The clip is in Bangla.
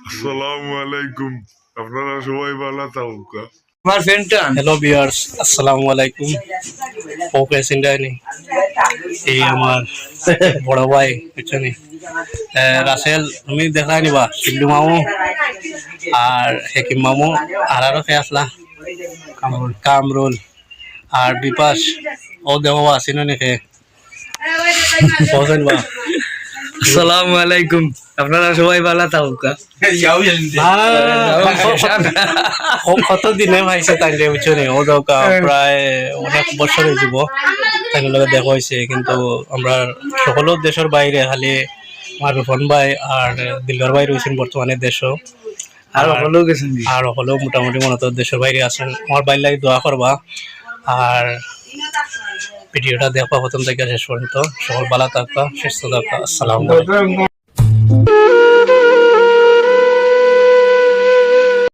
আসসালামু আলাইকুম আপনারা সবাই ভালো আমার ফ্রেন্ডটা হ্যালো বিয়ার্স আসসালামু আলাইকুম ওকে সিন্ডাইনি এই আমার বড় ভাই রাসেল তুমি দেখাই নিবা শিল্লু মামু আর হেকিম মামু। আর আরও কে আসলা? কামরুল। কামরুল। আর বিপাস ও দেখো আসিন নাকি? বা। আসসালামু আলাইকুম। আপনারা সবাই ভালো থাকুকা কত দিনে ভাইছে তাই বুঝছনি ও দৌকা প্রায় অনেক বছর হয়ে যাব তাই লগে দেখা হয়েছে কিন্তু আমরা সকল দেশের বাইরে খালি আমার রূপন ভাই আর দিলদার ভাই রয়েছেন বর্তমানে দেশও আর হলো গেছেন আর হলেও মোটামুটি মনে দেশের বাইরে আছেন। আমার বাইর লাগে দোয়া করবা। আর ভিডিওটা দেখবা প্রথম থেকে শেষ পর্যন্ত। সকল ভালো থাকবা সুস্থ থাকবা আসসালামু